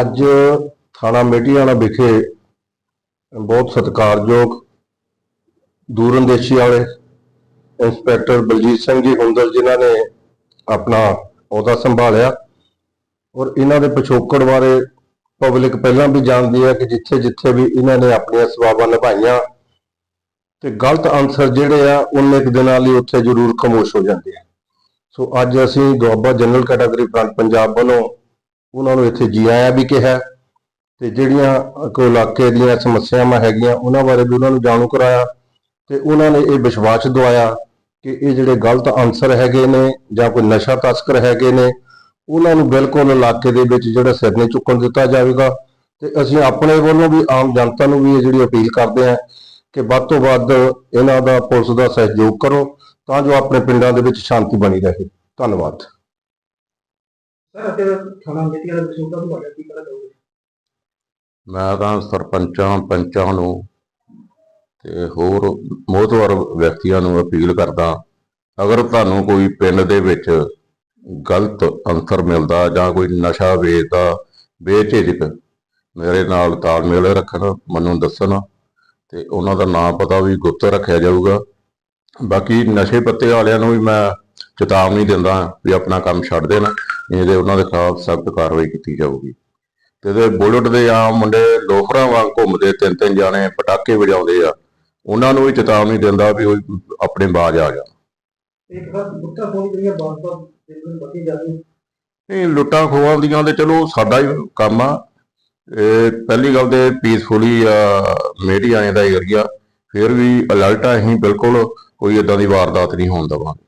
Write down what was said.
ਅੱਜ ਥਾਣਾ ਮੇਟੀਆਣਾ ਵਿਖੇ ਬਹੁਤ ਸਤਿਕਾਰਯੋਗ ਦੂਰੰਦੇਸ਼ੀ ਵਾਲੇ ਇੰਸਪੈਕਟਰ ਬਲਜੀਤ ਸਿੰਘ ਜੀ ਹੁੰਦਲ ਜਿਨ੍ਹਾਂ ਨੇ ਆਪਣਾ ਅਹੁਦਾ ਸੰਭਾਲਿਆ ਔਰ ਇਹਨਾਂ ਦੇ ਪਿਛੋਕੜ ਬਾਰੇ ਪਬਲਿਕ ਪਹਿਲਾਂ ਵੀ ਜਾਣਦੀ ਹੈ ਕਿ ਜਿੱਥੇ ਜਿੱਥੇ ਵੀ ਇਹਨਾਂ ਨੇ ਆਪਣੀਆਂ ਸੇਵਾਵਾਂ ਨਿਭਾਈਆਂ ਤੇ ਗਲਤ ਆਨਸਰ ਜਿਹੜੇ ਆ ਉਹਨੇ ਇੱਕ ਦਿਨਾਂ ਲਈ ਉੱਥੇ ਜ਼ਰੂਰ ਖਮੋਸ਼ ਹੋ ਜਾਂਦੇ ਆ। ਸੋ ਅੱਜ ਅਸੀਂ Doaba general category front Punjab ਵੱਲੋਂ ਉਹਨਾਂ ਨੂੰ ਇੱਥੇ ਜੀ ਆਇਆ ਵੀ ਕਿਹਾ ਤੇ ਜਿਹੜੀਆਂ ਕੋਈ ਇਲਾਕੇ ਦੀਆਂ ਸਮੱਸਿਆਵਾਂ ਹੈਗੀਆਂ ਉਹਨਾਂ ਬਾਰੇ ਵੀ ਉਹਨਾਂ ਨੂੰ ਜਾਣੂ ਕਰਾਇਆ ਤੇ ਉਹਨਾਂ ਨੇ ਇਹ ਵਿਸ਼ਵਾਸ ਦਵਾਇਆ ਕਿ ਇਹ ਜਿਹੜੇ ਗਲਤ ਆਨਸਰ ਹੈਗੇ ਨੇ ਜਾਂ ਕੋਈ ਨਸ਼ਾ ਤਸਕਰ ਹੈਗੇ ਨੇ, ਉਹਨਾਂ ਨੂੰ ਬਿਲਕੁਲ ਇਲਾਕੇ ਦੇ ਵਿੱਚ ਜਿਹੜਾ ਸਿਰ ਨਹੀਂ ਚੁੱਕਣ ਦਿੱਤਾ ਜਾਵੇਗਾ ਤੇ ਅਸੀਂ ਆਪਣੇ ਵੱਲੋਂ ਵੀ ਆਮ ਜਨਤਾ ਨੂੰ ਵੀ ਇਹ ਜਿਹੜੀ ਅਪੀਲ ਕਰਦੇ ਹਾਂ ਕਿ ਵੱਧ ਤੋਂ ਵੱਧ ਇਹਨਾਂ ਦਾ ਪੁਲਿਸ ਦਾ ਸਹਿਯੋਗ ਕਰੋ ਤਾਂ ਜੋ ਆਪਣੇ ਪਿੰਡਾਂ ਦੇ ਵਿੱਚ ਸ਼ਾਂਤੀ ਬਣੀ ਰਹੇ। ਧੰਨਵਾਦ। ਸਰ, ਅਤੇ ਥਾਣਾ ਮੀਟਿੰਗ ਦਾ ਵਿਸ਼ੇਸ਼ ਤੋਂ ਤੁਹਾਡਾ ਕੀ ਕਹਿਣਾ ਚਾਹੋਗੇ? ਮੈਂ ਤਾਂ ਸਰਪੰਚਾਂ, ਪੰਚਾਂ ਨੂੰ ਤੇ ਹੋਰ ਮੋਹਤਵਰ ਵਿਅਕਤੀਆਂ ਨੂੰ ਅਪੀਲ ਕਰਦਾ, ਅਗਰ ਤੁਹਾਨੂੰ ਕੋਈ ਪਿੰਡ ਦੇ ਵਿੱਚ ਗਲਤ ਅੰਤਰ ਮਿਲਦਾ ਜਾਂ ਕੋਈ ਨਸ਼ਾ ਵੇਚਦਾ, ਬੇਝਿਜਕ ਮੇਰੇ ਨਾਲ ਤਾਲਮੇਲ ਰੱਖਣ, ਮੈਨੂੰ ਦੱਸਣ ਤੇ ਉਹਨਾਂ ਦਾ ਨਾਮ ਪਤਾ ਵੀ ਗੁਪਤ ਰੱਖਿਆ ਜਾਊਗਾ। ਬਾਕੀ ਨਸ਼ੇ ਪੱਤੇ ਵਾਲਿਆਂ ਨੂੰ ਵੀ ਮੈਂ ਚੇਤਾਵਨੀ ਦਿੰਦਾ ਵੀ ਆਪਣਾ ਕੰਮ ਛੱਡ ਦੇਣ ਇਹਦੇ ਉਹਨਾਂ ਦੇ ਖਿਲਾਫ ਸਖਤ ਕਾਰਵਾਈ ਕੀਤੀ ਜਾਊਗੀ। ਤੇ ਇਹਦੇ ਬੁਲਟ ਦੇ ਆਮ ਮੁੰਡੇ ਲੋਫਰਾਂ ਵਾਂਗ ਘੁੰਮਦੇ ਤਿੰਨ ਤਿੰਨ ਜਾਣੇ ਪਟਾਕੇ ਵਜਾਉਂਦੇ ਆ ਉਹਨਾਂ ਨੂੰ ਵੀ ਚੇਤਾਵਨੀ ਦਿੰਦਾ ਵੀ ਉਹ ਆਪਣੇ ਬਾਜ ਆ ਜਾ ਇੱਕ ਵਾਰ ਜਿਹੜੀਆਂ ਜਾਂਦੀ ਨਹੀਂ ਲੁੱਟਾਂ ਖੋਹਾਂ ਦੀਆਂ ਤੇ ਚਲੋ ਸਾਡਾ ਹੀ ਕੰਮ ਆ। ਇਹ ਪਹਿਲੀ ਗੱਲ ਤੇ ਪੀਸਫੁਲੀ ਮੀਡੀਆ ਦਾ ਏਰੀਆ। ਫਿਰ ਵੀ ਅਲਰਟ ਆ ਅਸੀਂ ਬਿਲਕੁਲ ਕੋਈ ਇਦਾਂ ਦੀ ਵਾਰਦਾਤ ਨਹੀਂ ਹੋਣ ਦੇਵਾਂਗੇ।